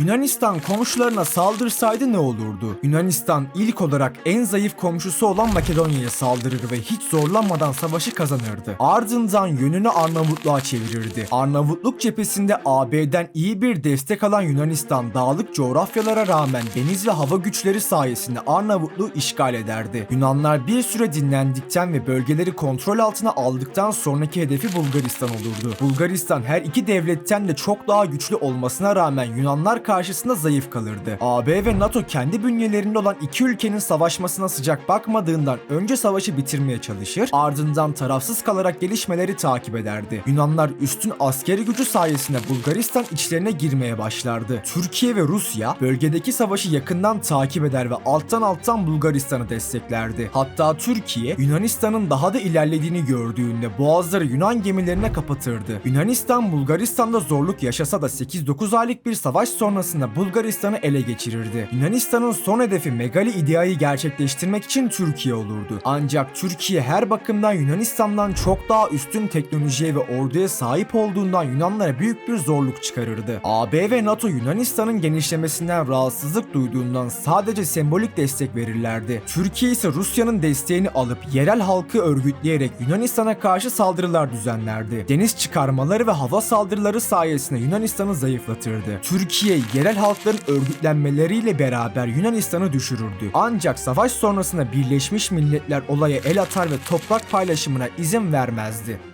Yunanistan komşularına saldırsaydı ne olurdu? Yunanistan ilk olarak en zayıf komşusu olan Makedonya'ya saldırır ve hiç zorlanmadan savaşı kazanırdı. Ardından yönünü Arnavutluğa çevirirdi. Arnavutluk cephesinde AB'den iyi bir destek alan Yunanistan dağlık coğrafyalara rağmen deniz ve hava güçleri sayesinde Arnavutluğu işgal ederdi. Yunanlar bir süre dinlendikten ve bölgeleri kontrol altına aldıktan sonraki hedefi Bulgaristan olurdu. Bulgaristan her iki devletten de çok daha güçlü olmasına rağmen Yunanlar karşısında zayıf kalırdı. AB ve NATO kendi bünyelerinde olan iki ülkenin savaşmasına sıcak bakmadığından önce savaşı bitirmeye çalışır, ardından tarafsız kalarak gelişmeleri takip ederdi. Yunanlar üstün askeri gücü sayesinde Bulgaristan içlerine girmeye başlardı. Türkiye ve Rusya bölgedeki savaşı yakından takip eder ve alttan alttan Bulgaristan'ı desteklerdi. Hatta Türkiye Yunanistan'ın daha da ilerlediğini gördüğünde boğazları Yunan gemilerine kapatırdı. Yunanistan Bulgaristan'da zorluk yaşasa da 8-9 aylık bir savaş sonrasında Bulgaristan'ı ele geçirirdi. Yunanistan'ın son hedefi Megali İdea'yı gerçekleştirmek için Türkiye olurdu. Ancak Türkiye her bakımdan Yunanistan'dan çok daha üstün teknolojiye ve orduya sahip olduğundan Yunanlara büyük bir zorluk çıkarırdı. AB ve NATO Yunanistan'ın genişlemesinden rahatsızlık duyduğundan sadece sembolik destek verirlerdi. Türkiye ise Rusya'nın desteğini alıp yerel halkı örgütleyerek Yunanistan'a karşı saldırılar düzenlerdi. Deniz çıkarmaları ve hava saldırıları sayesinde Yunanistan'ı zayıflatırdı. Türkiye yerel halkların örgütlenmeleriyle beraber Yunanistan'ı düşürürdü. Ancak savaş sonrasında Birleşmiş Milletler olaya el atar ve toprak paylaşımına izin vermezdi.